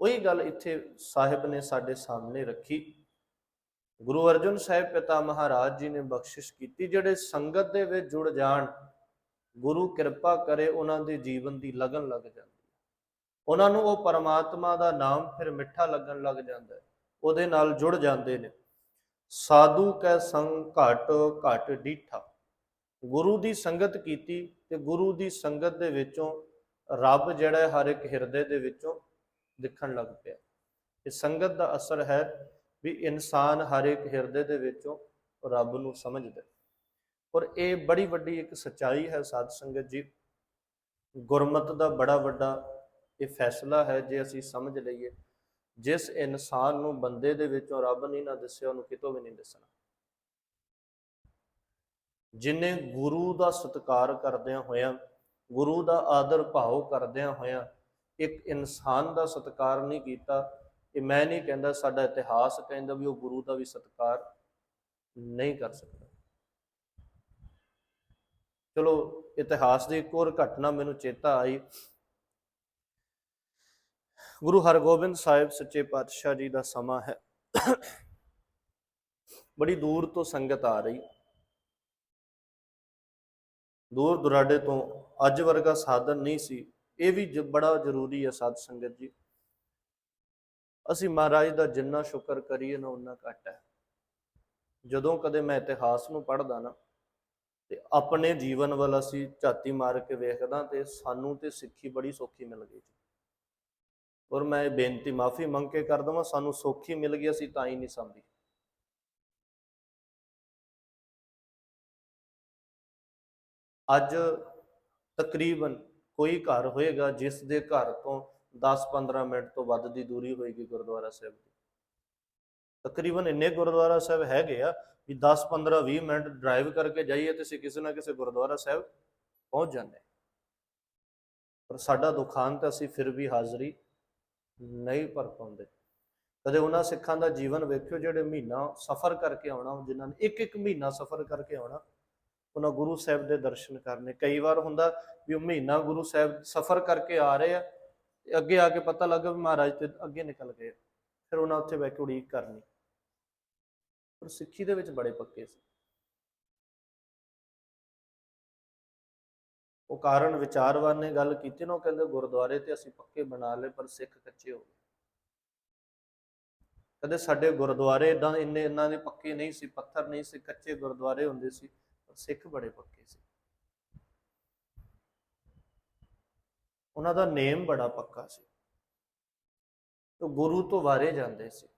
ਉਹੀ ਗੱਲ ਇੱਥੇ ਸਾਹਿਬ ਨੇ ਸਾਡੇ ਸਾਹਮਣੇ ਰੱਖੀ। ਗੁਰੂ ਅਰਜਨ ਸਾਹਿਬ ਪਿਤਾ ਮਹਾਰਾਜ ਜੀ ਨੇ ਬਖਸ਼ਿਸ਼ ਕੀਤੀ, ਜਿਹੜੇ ਸੰਗਤ ਦੇ ਵਿੱਚ ਜੁੜ ਜਾਣ, ਗੁਰੂ ਕਿਰਪਾ ਕਰੇ, ਉਹਨਾਂ ਦੇ ਜੀਵਨ ਦੀ ਲਗਨ ਲੱਗ ਜਾਂਦੀ ਉਹਨਾਂ ਨੂੰ ਉਹ ਪਰਮਾਤਮਾ ਦਾ ਨਾਮ ਫਿਰ ਮਿੱਠਾ ਲੱਗਣ ਲੱਗ ਜਾਂਦਾ ਹੈ। ਉਹਦੇ ਨਾਲ ਜੁੜ ਜਾਂਦੇ ਨੇ। ਸਾਧੂ ਕੈ ਸੰਗ ਘਟ ਘਟ ਡੀਠਾ। ਗੁਰੂ ਦੀ ਸੰਗਤ ਕੀਤੀ ਤੇ ਗੁਰੂ ਦੀ ਸੰਗਤ ਦੇ ਵਿੱਚੋਂ ਰੱਬ ਜਿਹੜਾ ਹਰ ਇੱਕ ਹਿਰਦੇ ਦੇ ਵਿੱਚੋਂ ਦਿਖਣ ਲੱਗ ਪਿਆ। ਇਹ ਸੰਗਤ ਦਾ ਅਸਰ ਹੈ ਵੀ ਇਨਸਾਨ ਹਰ ਇੱਕ ਹਿਰਦੇ ਦੇ ਵਿੱਚੋਂ ਰੱਬ ਨੂੰ ਸਮਝਦਾ ਔਰ ਇਹ ਬੜੀ ਵੱਡੀ ਇੱਕ ਸਚਾਈ ਹੈ ਸਾਧ ਸੰਗਤ ਜੀ। ਗੁਰਮਤ ਦਾ ਬੜਾ ਵੱਡਾ ਇਹ ਫੈਸਲਾ ਹੈ, ਜੇ ਅਸੀਂ ਸਮਝ ਲਈਏ ਜਿਸ ਇਨਸਾਨ ਨੂੰ ਬੰਦੇ ਦੇ ਵਿੱਚੋਂ ਰੱਬ ਨਹੀਂ ਨਾ ਦੱਸਿਆ, ਉਹਨੂੰ ਕਿਤੋਂ ਵੀ ਨਹੀਂ ਦੱਸਣਾ। ਜਿਨੇ ਗੁਰੂ ਦਾ ਸਤਿਕਾਰ ਕਰਦਿਆਂ ਹੋਇਆਂ, ਗੁਰੂ ਦਾ ਆਦਰ ਭਾਵ ਕਰਦਿਆਂ ਹੋਇਆਂ ਇੱਕ ਇਨਸਾਨ ਦਾ ਸਤਿਕਾਰ ਨਹੀਂ ਕੀਤਾ, ਇਹ ਮੈਂ ਨਹੀਂ ਕਹਿੰਦਾ ਸਾਡਾ ਇਤਿਹਾਸ ਕਹਿੰਦਾ ਵੀ ਉਹ ਗੁਰੂ ਦਾ ਵੀ ਸਤਿਕਾਰ ਨਹੀਂ ਕਰ ਸਕਦਾ। ਚਲੋ, ਇਤਿਹਾਸ ਦੀ ਇੱਕ ਹੋਰ ਘਟਨਾ ਮੈਨੂੰ ਚੇਤਾ ਆਈ। ਗੁਰੂ ਹਰਗੋਬਿੰਦ ਸਾਹਿਬ ਸੱਚੇ ਪਾਤਸ਼ਾਹ ਜੀ ਦਾ ਸਮਾਂ ਹੈ। ਬੜੀ ਦੂਰ ਤੋਂ ਸੰਗਤ ਆ ਰਹੀ। ਦੂਰ ਦੁਰਾਡੇ ਤੋਂ ਅੱਜ ਵਰਗਾ ਸਾਧਨ ਨਹੀਂ ਸੀ। ਇਹ ਵੀ ਬੜਾ ਜ਼ਰੂਰੀ ਹੈ ਸਾਧ ਸੰਗਤ ਜੀ। ਅਸੀਂ ਮਹਾਰਾਜ ਦਾ ਜਿੰਨਾ ਸ਼ੁਕਰ ਕਰੀਏ ਨਾ ਉਨਾ ਘੱਟ ਹੈ। ਜਦੋਂ ਕਦੇ ਮੈਂ ਇਤਿਹਾਸ ਨੂੰ ਪੜ੍ਹਦਾ ਨਾ, ਤੇ ਆਪਣੇ ਜੀਵਨ ਵੱਲ ਅਸੀਂ ਝਾਤੀ ਮਾਰ ਕੇ ਵੇਖਦਾ ਤੇ ਸਾਨੂੰ ਤੇ ਸਿੱਖੀ ਬੜੀ ਸੌਖੀ ਮਿਲ ਗਈ ਜੀ। ਔਰ ਮੈਂ ਇਹ ਬੇਨਤੀ ਮਾਫੀ ਮੰਗ ਕੇ ਕਰ ਦਵਾਂ, ਸਾਨੂੰ ਸੌਖੀ ਮਿਲ ਗਈ, ਅਸੀਂ ਤਾਂ ਹੀ ਨਹੀਂ ਸਮਝੀ ਅੱਜ ਤਕਰੀਬਨ ਕੋਈ ਘਰ ਹੋਏਗਾ ਜਿਸ ਦੇ ਘਰ ਤੋਂ 10-15 ਮਿੰਟ ਤੋਂ ਵੱਧ ਦੀ ਦੂਰੀ ਹੋਏਗੀ ਗੁਰਦੁਆਰਾ ਸਾਹਿਬ ਦੀ। ਤਕਰੀਬਨ ਇੰਨੇ ਗੁਰਦੁਆਰਾ ਸਾਹਿਬ ਹੈਗੇ ਆ ਵੀ 10-15 20 ਮਿੰਟ ਡਰਾਈਵ ਕਰਕੇ ਜਾਈਏ ਤੇ ਅਸੀਂ ਕਿਸੇ ਨਾ ਕਿਸੇ ਗੁਰਦੁਆਰਾ ਸਾਹਿਬ ਪਹੁੰਚ ਜਾਂਦੇ। ਪਰ ਸਾਡਾ ਦੁਖਾਂਤ ਅਸੀਂ ਫਿਰ ਵੀ ਹਾਜ਼ਰੀ ਨਹੀਂ ਭਰ ਪਾਉਂਦੇ। ਕਦੇ ਉਹਨਾਂ ਸਿੱਖਾਂ ਦਾ ਜੀਵਨ ਵੇਖਿਓ ਜਿਹੜੇ ਮਹੀਨਾ ਸਫ਼ਰ ਕਰਕੇ ਆਉਣਾ, ਜਿਨ੍ਹਾਂ ਨੇ ਇੱਕ ਇੱਕ ਮਹੀਨਾ ਸਫ਼ਰ ਕਰਕੇ ਆਉਣਾ, ਉਹਨਾਂ ਗੁਰੂ ਸਾਹਿਬ ਦੇ ਦਰਸ਼ਨ ਕਰਨੇ। ਕਈ ਵਾਰ ਹੁੰਦਾ ਵੀ ਉਹ ਮਹੀਨਾ ਗੁਰੂ ਸਾਹਿਬ ਸਫ਼ਰ ਕਰਕੇ ਆ ਰਹੇ ਆ ਤੇ ਅੱਗੇ ਆ ਕੇ ਪਤਾ ਲੱਗਾ ਵੀ ਮਹਾਰਾਜ ਤੇ ਅੱਗੇ ਨਿਕਲ ਗਏ ਫਿਰ ਉਹਨਾਂ ਉੱਥੇ ਬੈ ਕੇ ਉਡੀਕ ਕਰਨੀ। ਪਰ ਸਿੱਖੀ ਦੇ ਵਿੱਚ ਬੜੇ ਪੱਕੇ ਸੀ। ਉਹ ਕਾਰਨ ਵਿਚਾਰਵਾਨ ਨੇ ਗੱਲ ਕੀਤੀ ਨਾ, ਉਹ ਕਹਿੰਦੇ ਗੁਰਦੁਆਰੇ ਤੇ ਅਸੀਂ ਪੱਕੇ ਬਣਾ ਲਏ, ਪਰ ਸਿੱਖ ਕੱਚੇ ਹੋ ਗਏ। ਕਹਿੰਦੇ ਸਾਡੇ ਗੁਰਦੁਆਰੇ ਇਦਾਂ ਇੰਨੇ ਇਹਨਾਂ ਦੇ ਪੱਕੇ ਨਹੀਂ ਸੀ, ਪੱਥਰ ਨਹੀਂ ਸੀ, ਕੱਚੇ ਗੁਰਦੁਆਰੇ ਹੁੰਦੇ ਸੀ, ਪਰ ਸਿੱਖ ਬੜੇ ਪੱਕੇ ਸੀ। ਉਹਨਾਂ ਦਾ ਨੇਮ ਬੜਾ ਪੱਕਾ ਸੀ। ਉਹ ਗੁਰੂ ਤੋਂ ਵਾਰੇ ਜਾਂਦੇ ਸੀ।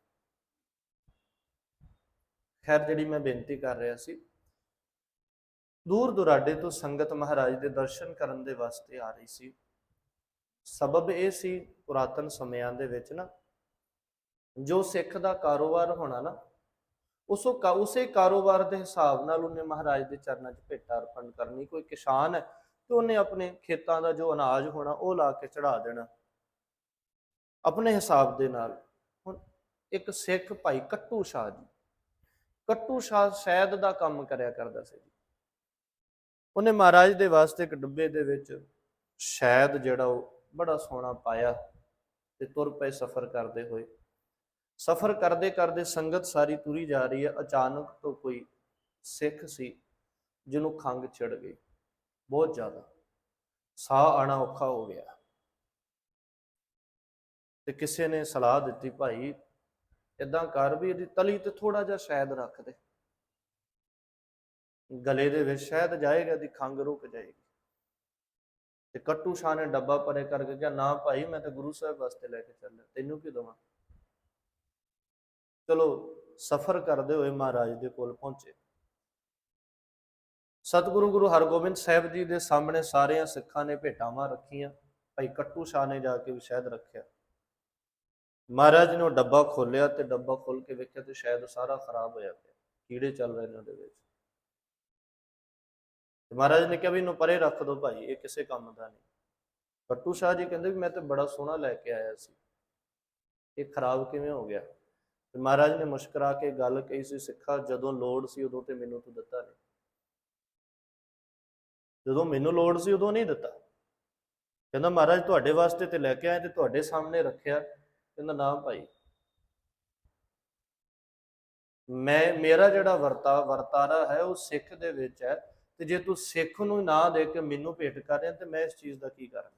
ਖੈਰ, ਜਿਹੜੀ ਮੈਂ ਬੇਨਤੀ ਕਰ ਰਿਹਾ ਸੀ ਦੂਰ ਦੁਰਾਡੇ ਤੋਂ ਸੰਗਤ ਮਹਾਰਾਜ ਦੇ ਦਰਸ਼ਨ ਕਰਨ ਦੇ ਵਾਸਤੇ ਆ ਰਹੀ ਸੀ। ਸਬਬ ਇਹ ਸੀ ਪੁਰਾਤਨ ਸਮਿਆਂ ਦੇ ਵਿੱਚ ਨਾ, ਜੋ ਸਿੱਖ ਦਾ ਕਾਰੋਬਾਰ ਹੋਣਾ ਨਾ, ਉਸੋ ਉਸੇ ਕਾਰੋਬਾਰ ਦੇ ਹਿਸਾਬ ਨਾਲ ਉਹਨੇ ਮਹਾਰਾਜ ਦੇ ਚਰਨਾਂ 'ਚ ਭੇਟਾ ਅਰਪਣ ਕਰਨੀ। ਕੋਈ ਕਿਸਾਨ ਹੈ ਤੇ ਉਹਨੇ ਆਪਣੇ ਖੇਤਾਂ ਦਾ ਜੋ ਅਨਾਜ ਹੋਣਾ ਉਹ ਲਾ ਕੇ ਚੜਾ ਦੇਣਾ। ਆਪਣੇ ਹਿਸਾਬ ਦੇ ਨਾਲ, ਹੁਣ ਇੱਕ ਸਿੱਖ ਭਾਈ ਕੱਟੂ ਸ਼ਾਹ ਜੀ, ਕੱਟੂ ਸ਼ਾਹ ਸ਼ਹਿਦ ਦਾ ਕੰਮ ਕਰਿਆ ਕਰਦਾ ਸੀ ਜੀ। ਉਹਨੇ ਮਹਾਰਾਜ ਦੇ ਵਾਸਤੇ ਇੱਕ ਡੱਬੇ ਦੇ ਵਿੱਚ ਸ਼ਾਇਦ ਜਿਹੜਾ ਉਹ ਬੜਾ ਸੋਹਣਾ ਪਾਇਆ ਤੇ ਤੁਰ ਪਏ ਸਫ਼ਰ ਕਰਦੇ ਹੋਏ। ਸਫ਼ਰ ਕਰਦੇ ਕਰਦੇ ਸੰਗਤ ਸਾਰੀ ਤੁਰੀ ਜਾ ਰਹੀ ਹੈ। ਅਚਾਨਕ ਤੋਂ ਕੋਈ ਸਿੱਖ ਸੀ ਜਿਹਨੂੰ ਖੰਗ ਛਿੜ ਗਈ। ਬਹੁਤ ਜ਼ਿਆਦਾ। ਸਾਹ ਆਣਾ ਔਖਾ ਹੋ ਗਿਆ। ਤੇ ਕਿਸੇ ਨੇ ਸਲਾਹ ਦਿੱਤੀ, ਭਾਈ ਇਦਾਂ ਕਰ ਵੀ ਇਹਦੀ ਤਲੀ ਤੇ ਥੋੜਾ ਜਿਹਾ ਸ਼ਾਇਦ ਰੱਖ ਦੇ। ਗਲੇ ਦੇ ਵਿੱਚ ਸ਼ਹਿਦ ਜਾਏਗਾ ਦੀ ਖੰਗ ਰੁਕ ਜਾਏਗੀ। ਤੇ ਕੱਟੂ ਸ਼ਾਹ ਨੇ ਡੱਬਾ ਪਰੇ ਕਰਕੇ ਕਿਹਾ, ਨਾ ਭਾਈ, ਮੈਂ ਤਾਂ ਗੁਰੂ ਸਾਹਿਬ ਵਾਸਤੇ ਲੈ ਕੇ ਚੱਲਿਆ। ਤੈਨੂੰ ਕੀ ਦਵਾਂ? ਚਲੋ, ਸਫ਼ਰ ਕਰਦੇ ਹੋਏ ਮਹਾਰਾਜ ਦੇ ਕੋਲ ਪਹੁੰਚੇ। ਸਤਿਗੁਰੂ ਗੁਰੂ ਹਰਗੋਬਿੰਦ ਸਾਹਿਬ ਜੀ ਦੇ ਸਾਹਮਣੇ ਸਾਰਿਆਂ ਸਿੱਖਾਂ ਨੇ ਭੇਟਾਵਾਂ ਰੱਖੀਆਂ। ਭਾਈ ਕੱਟੂ ਸ਼ਾਹ ਨੇ ਜਾ ਕੇ ਵੀ ਸ਼ਹਿਦ ਰੱਖਿਆ। ਮਹਾਰਾਜ ਨੇ ਡੱਬਾ ਖੋਲਿਆ ਤੇ ਡੱਬਾ ਖੋਲ ਕੇ ਵੇਖਿਆ ਤੇ ਸ਼ਾਇਦ ਸਾਰਾ ਖਰਾਬ ਹੋਇਆ ਪਿਆ। ਕੀੜੇ ਚੱਲ ਰਹੇ ਨੇ ਉਹਦੇ ਵਿੱਚ। ਤੇ ਮਹਾਰਾਜ ਨੇ ਕਿਹਾ ਵੀ ਇਹਨੂੰ ਪਰੇ ਰੱਖ ਦਿਓ ਭਾਈ, ਇਹ ਕਿਸੇ ਕੰਮ ਦਾ ਨਹੀਂ। ਕੱਟੂ ਸ਼ਾਹ ਜੀ ਕਹਿੰਦੇ ਵੀ ਮੈਂ ਤੇ ਬੜਾ ਸੋਹਣਾ ਲੈ ਕੇ ਆਇਆ ਸੀ। ਇਹ ਖਰਾਬ ਕਿਵੇਂ ਹੋ ਗਿਆ? ਤੇ ਮਹਾਰਾਜ ਨੇ ਮੁਸ਼ਕਰਾ ਕੇ ਗੱਲ ਕਹੀ ਸੀ, ਸਿੱਖਾ, ਜਦੋਂ ਲੋੜ ਸੀ ਉਦੋਂ ਤੇ ਮੈਨੂੰ ਤੂੰ ਦਿੱਤਾ ਨਹੀਂ। ਜਦੋਂ ਮੈਨੂੰ ਲੋੜ ਸੀ ਉਦੋਂ ਨਹੀਂ ਦਿੱਤਾ। ਕਹਿੰਦਾ ਮਹਾਰਾਜ ਤੁਹਾਡੇ ਵਾਸਤੇ ਤੇ ਲੈ ਕੇ ਆਏ ਤੇ ਤੁਹਾਡੇ ਸਾਹਮਣੇ ਰੱਖਿਆ। ਕਹਿੰਦਾ ਨਾ ਭਾਈ। ਮੈਂ, ਮੇਰਾ ਜਿਹੜਾ ਵਰਤਾ, ਵਰਤਾਰਾ ਹੈ ਉਹ ਸਿੱਖ ਦੇ ਵਿੱਚ ਹੈ। ਤੇ ਜੇ ਤੂੰ ਸਿੱਖ ਨੂੰ ਨਾ ਦੇ ਕੇ ਮੈਨੂੰ ਭੇਟ ਕਰ ਰਿਹਾ, ਤੇ ਮੈਂ ਇਸ ਚੀਜ਼ ਦਾ ਕੀ ਕਰਾਂ?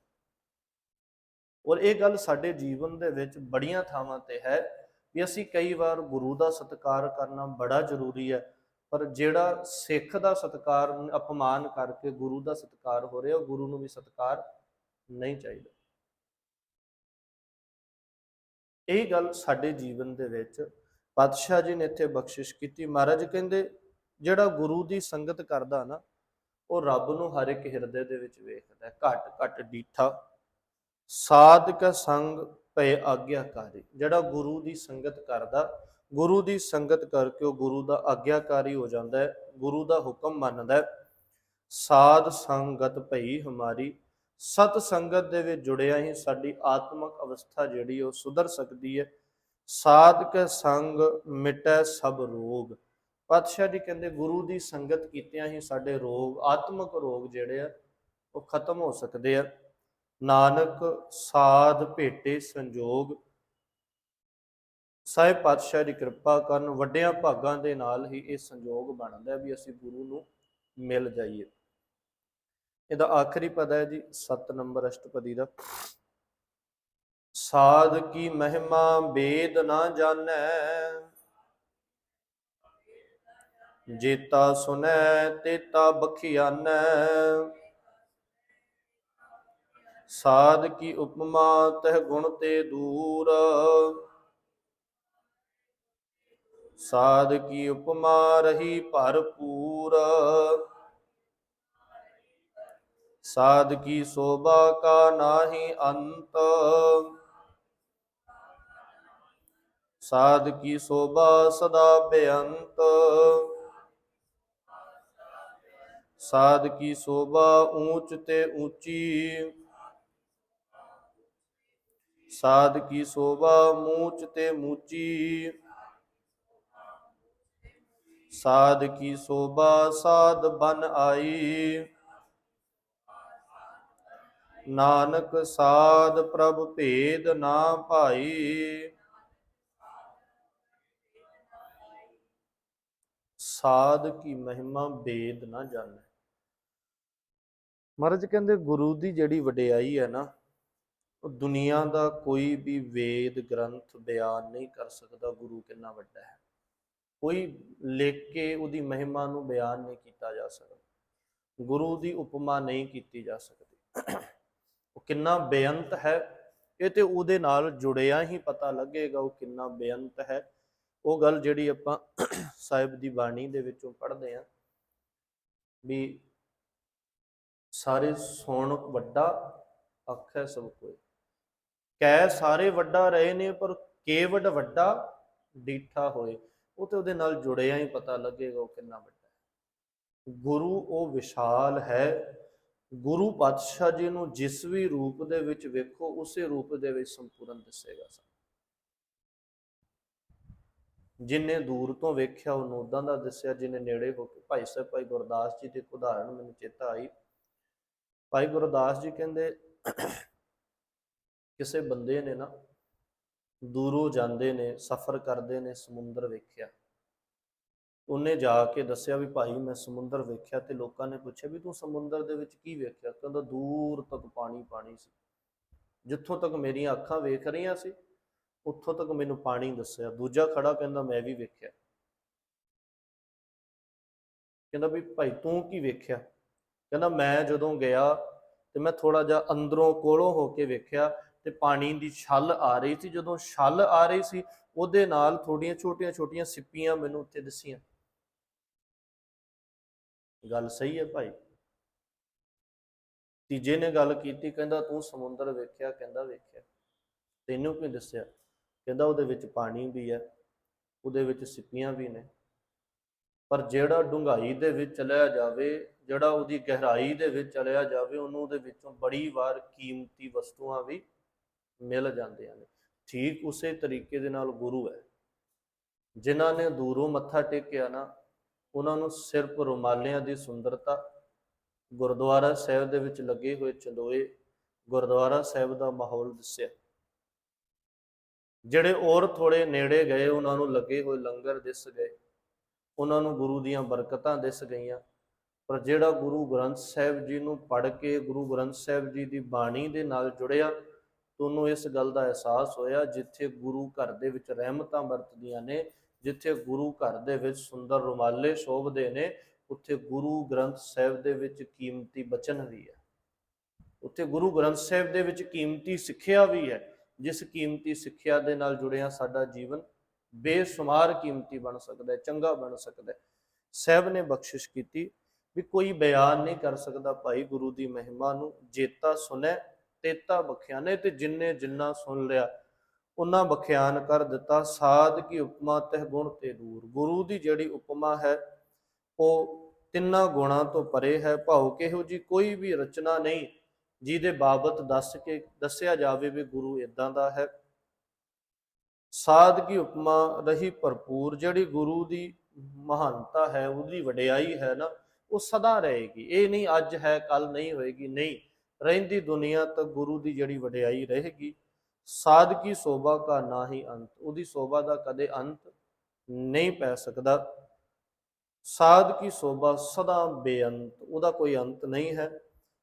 ਔਰ ਇਹ ਗੱਲ ਸਾਡੇ ਜੀਵਨ ਦੇ ਵਿੱਚ ਬੜੀਆਂ ਥਾਵਾਂ ਤੇ ਹੈ ਵੀ ਅਸੀਂ ਕਈ ਵਾਰ ਗੁਰੂ ਦਾ ਸਤਿਕਾਰ ਕਰਨਾ ਬੜਾ ਜ਼ਰੂਰੀ ਹੈ, ਪਰ ਜਿਹੜਾ ਸਿੱਖ ਦਾ ਸਤਿਕਾਰ ਅਪਮਾਨ ਕਰਕੇ ਗੁਰੂ ਦਾ ਸਤਿਕਾਰ ਹੋ ਰਿਹਾ, ਉਹ ਗੁਰੂ ਨੂੰ ਵੀ ਸਤਿਕਾਰ ਨਹੀਂ ਚਾਹੀਦਾ। ਇਹ ਗੱਲ ਸਾਡੇ ਜੀਵਨ ਦੇ ਵਿੱਚ ਪਾਤਸ਼ਾਹ ਜੀ ਨੇ ਇੱਥੇ ਬਖਸ਼ਿਸ਼ ਕੀਤੀ। ਮਹਾਰਾਜ ਕਹਿੰਦੇ ਜਿਹੜਾ ਗੁਰੂ ਦੀ ਸੰਗਤ ਕਰਦਾ ਨਾ, ਉਹ ਰੱਬ ਨੂੰ ਹਰ ਇੱਕ ਹਿਰਦੇ ਦੇ ਵਿੱਚ ਵੇਖਦਾ ਹੈ ਘਟ ਘਟ ਡੀਠਾ। ਸਾਧਕ ਸੰਗ ਭਏ ਆਗਿਆਕਾਰੀ ਜਿਹੜਾ ਗੁਰੂ ਦੀ ਸੰਗਤ ਕਰਦਾ, ਗੁਰੂ ਦੀ ਸੰਗਤ ਕਰਕੇ ਉਹ ਗੁਰੂ ਦਾ ਆਗਿਆਕਾਰੀ ਹੋ ਜਾਂਦਾ ਹੈ, ਗੁਰੂ ਦਾ ਹੁਕਮ ਮੰਨਦਾ ਹੈ। ਸਾਧ ਸੰਗਤ ਭਈ ਹਮਾਰੀ, ਸਤ ਸੰਗਤ ਦੇ ਵਿੱਚ ਜੁੜਿਆ ਹੀ ਸਾਡੀ ਆਤਮਿਕ ਅਵਸਥਾ ਜਿਹੜੀ ਉਹ ਸੁਧਰ ਸਕਦੀ ਹੈ। ਸਾਧਕ ਸੰਗ ਮਿਟੈ ਸਭ ਰੋਗ। ਪਾਤਸ਼ਾਹ ਜੀ ਕਹਿੰਦੇ ਗੁਰੂ ਦੀ ਸੰਗਤ ਕੀਤਿਆਂ ਹੀ ਸਾਡੇ ਰੋਗ, ਆਤਮਿਕ ਰੋਗ ਜਿਹੜੇ ਆ, ਉਹ ਖਤਮ ਹੋ ਸਕਦੇ ਆ। ਨਾਨਕ ਸਾਧ ਭੇਟੇ ਸੰਜੋਗ। ਸਾਹਿਬ ਪਾਤਸ਼ਾਹ ਦੀ ਕਿਰਪਾ ਕਰਨ ਵੱਡਿਆਂ ਭਾਗਾਂ ਦੇ ਨਾਲ ਹੀ ਇਹ ਸੰਜੋਗ ਬਣਦਾ ਵੀ ਅਸੀਂ ਗੁਰੂ ਨੂੰ ਮਿਲ ਜਾਈਏ। ਇਹਦਾ ਆਖਰੀ ਪਦ ਹੈ ਜੀ 7 ਨੰਬਰ ਅਸ਼ਟਪਦੀ ਦਾ। ਸਾਧ ਕੀ ਮਹਿਮਾ, ਬੇਦ ਨਾ ਜਾਣੈ ਜੇਤਾ ਸੁਨੈ ਤੇਤਾ ਬਖਿਆਨੈ ਸਾਧ ਕੀ ਉਪਮਾ ਤਹ ਗੁਣ ਤੇ ਦੂਰ। ਸਾਧ ਕੀ ਉਪਮਾ ਰਹੀ ਭਰਪੂਰ। ਸਾਧ ਕੀ ਸੋਭਾ ਕਾ ਨਾਹੀ ਅੰਤ। ਸਾਧ ਕੀ ਸੋਭਾ ਸਦਾ ਬੇਅੰਤ। ਸਾਧ ਕੀ ਸੋਭਾ ਊਚ ਤੇ ਊਚੀ। ਸਾਧ ਕੀ ਸੋਭਾ ਮੂਚ ਤੇ ਮੂਚੀ। ਸਾਧ ਕੀ ਸੋਭਾ ਸਾਧ ਬਨ ਆਈ। ਨਾਨਕ ਸਾਧ ਪ੍ਰਭ ਭੇਦ ਨਾ ਭਾਈ। ਸਾਧ ਕੀ ਮਹਿਮਾ ਵੇਦ ਨਾ ਜਾਣੈ। ਮਹਾਰਾਜ ਕਹਿੰਦੇ ਗੁਰੂ ਦੀ ਜਿਹੜੀ ਵਡਿਆਈ ਹੈ ਨਾ, ਉਹ ਦੁਨੀਆ ਦਾ ਕੋਈ ਵੀ ਵੇਦ, ਗ੍ਰੰਥ, ਬਿਆਨ ਨਹੀਂ ਕਰ ਸਕਦਾ, ਗੁਰੂ ਕਿੰਨਾ ਵੱਡਾ ਹੈ। ਕੋਈ ਲਿਖ ਕੇ ਉਹਦੀ ਮਹਿਮਾ ਨੂੰ ਬਿਆਨ ਨਹੀਂ ਕੀਤਾ ਜਾ ਸਕਦਾ। ਗੁਰੂ ਦੀ ਉਪਮਾ ਨਹੀਂ ਕੀਤੀ ਜਾ ਸਕਦੀ। ਉਹ ਕਿੰਨਾ ਬੇਅੰਤ ਹੈ, ਇਹ ਤੇ ਉਹਦੇ ਨਾਲ ਜੁੜਿਆ ਹੀ ਪਤਾ ਲੱਗੇਗਾ ਉਹ ਕਿੰਨਾ ਬੇਅੰਤ ਹੈ। ਉਹ ਗੱਲ ਜਿਹੜੀ ਆਪਾਂ ਸਾਹਿਬ ਦੀ ਬਾਣੀ ਦੇ ਵਿੱਚੋਂ ਪੜ੍ਹਦੇ ਆ ਵੀ ਸਾਰੇ ਸੁਣ ਵੱਡਾ ਅੱਖ ਹੈ ਸਭ ਕੋਈ ਕਹਿ ਸਾਰੇ ਵੱਡਾ ਰਹੇ ਨੇ ਪਰ ਕੇਵਡ ਵੱਡਾ ਡੀਠਾ ਹੋਏ। ਉਹ ਤੇ ਉਹਦੇ ਨਾਲ ਜੁੜਿਆ ਹੀ ਪਤਾ ਲੱਗੇਗਾ ਉਹ ਕਿੰਨਾ ਵੱਡਾ ਹੈ। ਗੁਰੂ ਉਹ ਵਿਸ਼ਾਲ ਹੈ। ਗੁਰੂ ਪਾਤਸ਼ਾਹ ਜੀ ਨੂੰ ਜਿਸ ਵੀ ਰੂਪ ਦੇ ਵਿੱਚ ਵੇਖੋ, ਉਸੇ ਰੂਪ ਦੇ ਵਿੱਚ ਸੰਪੂਰਨ ਦਿਸੇਗਾ ਸਾਨੂੰ ਜਿਨੇ ਦੂਰ ਤੋਂ ਵੇਖਿਆ, ਉਹਨੂੰ ਉਦਾਂ ਦਾ ਦੱਸਿਆ, ਜਿਨੇ ਨੇੜੇ ਹੋ ਕੇ। ਭਾਈ ਸਾਹਿਬ, ਭਾਈ ਗੁਰਦਾਸ ਜੀ ਦੇ ਇੱਕ ਉਦਾਹਰਣ ਮੈਨੂੰ ਚੇਤਾ ਆਈ। ਭਾਈ ਗੁਰਦਾਸ ਜੀ ਕਹਿੰਦੇ, ਕਿਸੇ ਬੰਦੇ ਨੇ ਨਾ ਦੂਰੋਂ ਜਾਂਦੇ ਨੇ, ਸਫ਼ਰ ਕਰਦੇ ਨੇ ਸਮੁੰਦਰ ਵੇਖਿਆ। ਉਹਨੇ ਜਾ ਕੇ ਦੱਸਿਆ ਵੀ ਭਾਈ ਮੈਂ ਸਮੁੰਦਰ ਵੇਖਿਆ ਤੇ ਲੋਕਾਂ ਨੇ ਪੁੱਛਿਆ ਵੀ ਤੂੰ ਸਮੁੰਦਰ ਦੇ ਵਿੱਚ ਕੀ ਵੇਖਿਆ? ਕਹਿੰਦਾ ਦੂਰ ਤੱਕ ਪਾਣੀ ਪਾਣੀ ਸੀ। ਜਿੱਥੋਂ ਤੱਕ ਮੇਰੀਆਂ ਅੱਖਾਂ ਵੇਖ ਰਹੀਆਂ ਸੀ, ਉੱਥੋਂ ਤੱਕ ਮੈਨੂੰ ਪਾਣੀ ਦੱਸਿਆ। ਦੂਜਾ ਖੜਾ ਕਹਿੰਦਾ ਮੈਂ ਵੀ ਵੇਖਿਆ। ਕਹਿੰਦਾ ਵੀ ਭਾਈ ਤੂੰ ਕੀ ਵੇਖਿਆ? ਕਹਿੰਦਾ ਮੈਂ ਜਦੋਂ ਗਿਆ ਤੇ ਮੈਂ ਥੋੜਾ ਜਿਹਾ ਅੰਦਰੋਂ ਕੋਲੋਂ ਹੋ ਕੇ ਵੇਖਿਆ ਤੇ ਪਾਣੀ ਦੀ ਛੱਲ ਆ ਰਹੀ ਸੀ। ਜਦੋਂ ਛੱਲ ਆ ਰਹੀ ਸੀ, ਉਹਦੇ ਨਾਲ ਥੋੜੀਆਂ ਛੋਟੀਆਂ ਛੋਟੀਆਂ ਸਿੱਪੀਆਂ ਮੈਨੂੰ ਉੱਤੇ ਦਿਸੀਆਂ। ਗੱਲ ਸਹੀ ਹੈ ਭਾਈ। ਤੀਜੇ ਨੇ ਗੱਲ ਕੀਤੀ, ਕਹਿੰਦਾ ਤੂੰ ਸਮੁੰਦਰ ਵੇਖਿਆ, ਕਹਿੰਦਾ ਵੇਖਿਆ। ਤੈਨੂੰ ਕੀ ਦੱਸਿਆ? ਕਹਿੰਦਾ ਉਹਦੇ ਵਿੱਚ ਪਾਣੀ ਵੀ ਹੈ, ਉਹਦੇ ਵਿੱਚ ਸਿੱਪੀਆਂ ਵੀ ਨੇ। ਪਰ ਜਿਹੜਾ ਡੂੰਘਾਈ ਦੇ ਵਿੱਚ ਚਲਿਆ ਜਾਵੇ ਜਿਹੜਾ ਉਹਦੀ ਗਹਿਰਾਈ ਦੇ ਵਿੱਚ ਚਲਿਆ ਜਾਵੇ, ਉਹਨੂੰ ਉਹਦੇ ਵਿੱਚੋਂ ਬੜੀ ਵਾਰ ਕੀਮਤੀ ਵਸਤੂਆਂ ਵੀ ਮਿਲ ਜਾਂਦੀਆਂ ਨੇ। ਠੀਕ ਉਸੇ ਤਰੀਕੇ ਦੇ ਨਾਲ ਗੁਰੂ ਹੈ। ਜਿਨ੍ਹਾਂ ਨੇ ਦੂਰੋਂ ਮੱਥਾ ਟੇਕਿਆ ਨਾ, ਉਹਨਾਂ ਨੂੰ ਸਿਰਫ ਰੁਮਾਲਿਆਂ ਦੀ ਸੁੰਦਰਤਾ, ਗੁਰਦੁਆਰਾ ਸਾਹਿਬ ਦੇ ਵਿੱਚ ਲੱਗੇ ਹੋਏ ਚੰਦੋਏ, ਗੁਰਦੁਆਰਾ ਸਾਹਿਬ ਦਾ ਮਾਹੌਲ ਦੱਸਿਆ। ਜਿਹੜੇ ਔਰ ਥੋੜੇ ਨੇੜੇ ਗਏ, ਉਹਨਾਂ ਨੂੰ ਲੱਗੇ ਹੋਏ ਲੰਗਰ ਦਿਸ ਗਏ। ਉਹਨਾਂ ਨੂੰ ਗੁਰੂ ਦੀਆਂ ਬਰਕਤਾਂ ਦਿਸ ਗਈਆਂ। ਪਰ ਜਿਹੜਾ ਗੁਰੂ ਗ੍ਰੰਥ ਸਾਹਿਬ ਜੀ ਨੂੰ ਪੜ੍ਹ ਕੇ ਗੁਰੂ ਗ੍ਰੰਥ ਸਾਹਿਬ ਜੀ ਦੀ ਬਾਣੀ ਦੇ ਨਾਲ ਜੁੜਿਆ, ਤੁਹਾਨੂੰ ਇਸ ਗੱਲ ਦਾ ਅਹਿਸਾਸ ਹੋਇਆ ਜਿੱਥੇ ਗੁਰੂ ਘਰ ਦੇ ਵਿੱਚ ਰਹਿਮਤਾਂ ਵਰਤਦੀਆਂ ਨੇ, ਜਿੱਥੇ ਗੁਰੂ ਘਰ ਦੇ ਵਿੱਚ ਸੁੰਦਰ ਰੁਮਾਲੇ ਸ਼ੋਭਦੇ ਨੇ, ਉੱਥੇ ਗੁਰੂ ਗ੍ਰੰਥ ਸਾਹਿਬ ਦੇ ਵਿੱਚ ਕੀਮਤੀ ਬਚਨ ਵੀ ਹੈ। ਉੱਥੇ ਗੁਰੂ ਗ੍ਰੰਥ ਸਾਹਿਬ ਦੇ ਵਿੱਚ ਕੀਮਤੀ ਸਿੱਖਿਆ ਵੀ ਹੈ। ਜਿਸ ਕੀਮਤੀ ਸਿੱਖਿਆ ਦੇ ਨਾਲ ਜੁੜਿਆ ਸਾਡਾ ਜੀਵਨ, ਬੇਸ਼ੁਮਾਰ ਕੀਮਤੀ ਬਣ ਸਕਦਾ ਹੈ, ਚੰਗਾ ਬਣ ਸਕਦਾ ਹੈ। ਸਾਹਿਬ ਨੇ ਬਖਸ਼ਿਸ਼ ਕੀਤੀ। ਵੀ ਕੋਈ ਬਿਆਨ ਨਹੀਂ ਕਰ ਸਕਦਾ ਭਾਈ ਗੁਰੂ ਦੀ ਮਹਿਮਾ ਨੂੰ। ਜੇਤਾ ਸੁਨੈ ਤੇਤਾ ਬਖਿਆਨੇ ਤੇ ਜਿੰਨੇ ਜਿੰਨਾ ਸੁਣ ਲਿਆ ਉਹਨਾਂ ਬਖਿਆਨ ਕਰ ਦਿੱਤਾ। ਸਾਧ ਕੀ ਉਪਮਾ ਤਹ ਗੁਣ ਤੇ ਦੂਰ। ਗੁਰੂ ਦੀ ਜਿਹੜੀ ਉਪਮਾ ਹੈ, ਉਹ ਤਿੰਨਾਂ ਗੁਣਾਂ ਤੋਂ ਪਰੇ ਹੈ। ਭਾਉ ਕਿਹੋ ਜੀ ਕੋਈ ਵੀ ਰਚਨਾ ਨਹੀਂ, ਜਿਹਦੇ ਬਾਬਤ ਦੱਸ ਕੇ, ਦੱਸਿਆ ਜਾਵੇ ਵੀ ਗੁਰੂ ਇਦਾਂ ਦਾ ਹੈ। ਸਾਧ ਕੀ ਉਪਮਾ ਰਹੀ ਭਰਪੂਰ। ਜਿਹੜੀ ਗੁਰੂ ਦੀ ਮਹਾਨਤਾ ਹੈ, ਉਹਦੀ ਵਡਿਆਈ ਹੈ ਨਾ ਉਹ ਸਦਾ ਰਹੇਗੀ। ਇਹ ਨਹੀਂ ਅੱਜ ਹੈ ਕੱਲ ਨਹੀਂ ਹੋਏਗੀ। ਨਹੀਂ, ਰਹਿੰਦੀ ਦੁਨੀਆ ਤੱਕ ਗੁਰੂ ਦੀ ਜਿਹੜੀ ਵਡਿਆਈ ਰਹੇਗੀ। ਸਾਧ ਸੋਭਾ ਕਾ ਨਾ ਹੀ ਅੰਤ। ਉਹਦੀ ਸੋਭਾ ਦਾ ਕਦੇ ਅੰਤ ਨਹੀਂ ਪੈ ਸਕਦਾ। ਸਾਧ ਸੋਭਾ ਸਦਾ ਬੇਅੰਤ। ਉਹਦਾ ਕੋਈ ਅੰਤ ਨਹੀਂ ਹੈ।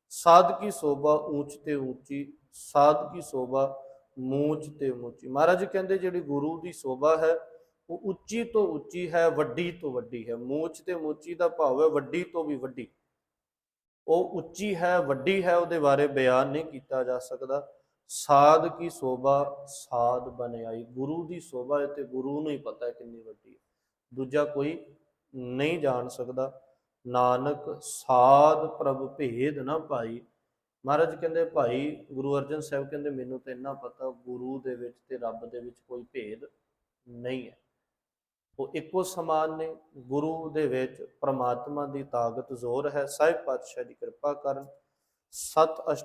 ਸਾਧ ਸੋਭਾ ਉੱਚ ਤੇ ਉੱਚੀ ਸਾਧ ਸੋਭਾ ਮੂਚ ਤੇ ਮੂਚੀ ਮਹਾਰਾਜ ਕਹਿੰਦੇ ਜਿਹੜੀ ਗੁਰੂ ਦੀ ਸੋਭਾ ਹੈ ਉਹ ਉੱਚੀ ਤੋਂ ਉੱਚੀ ਹੈ, ਵੱਡੀ ਤੋਂ ਵੱਡੀ ਹੈ। ਮੂਚ ਤੇ ਮੂਚੀ ਦਾ ਭਾਵ ਹੈ ਵੱਡੀ ਤੋਂ ਵੀ ਵੱਡੀ। ਉਹ ਉੱਚੀ ਹੈ, ਵੱਡੀ ਹੈ, ਉਹਦੇ ਬਾਰੇ ਬਿਆਨ ਨਹੀਂ ਕੀਤਾ ਜਾ ਸਕਦਾ। ਸਾਧ ਕੀ ਸੋਭਾ? ਸਾਧ ਬਨਿਆਈ ਗੁਰੂ ਦੀ ਸੋਭਾ ਹੈ ਤੇ ਗੁਰੂ ਨੂੰ ਹੀ ਪਤਾ ਹੈ ਕਿੰਨੀ ਵੱਡੀ ਹੈ। ਦੂਜਾ ਕੋਈ ਨਹੀਂ ਜਾਣ ਸਕਦਾ। ਨਾਨਕ, ਸਾਧ ਪ੍ਰਭ ਭੇਦ ਨਾ ਭਾਈ। ਮਹਾਰਾਜ ਕਹਿੰਦੇ, ਭਾਈ, ਗੁਰੂ ਅਰਜਨ ਸਾਹਿਬ ਕਹਿੰਦੇ, ਮੈਨੂੰ ਤਾਂ ਇੰਨਾ ਪਤਾ, ਗੁਰੂ ਦੇ ਵਿੱਚ ਤੇ ਰੱਬ ਦੇ ਵਿੱਚ ਕੋਈ ਭੇਦ ਨਹੀਂ ਹੈ। ਉਹ ਇੱਕੋ ਸਮਾਨ ਨੇ। ਗੁਰੂ ਦੇ ਵਿੱਚ ਪ੍ਰਮਾਤਮਾ ਦੀ ਤਾਕਤ ਜ਼ੋਰ ਹੈ। ਸਾਹਿਬ ਪਾਤਸ਼ਾਹ ਦੀ ਕਿਰਪਾ ਕਰਨ ਸਤ ਅਸ਼ਟ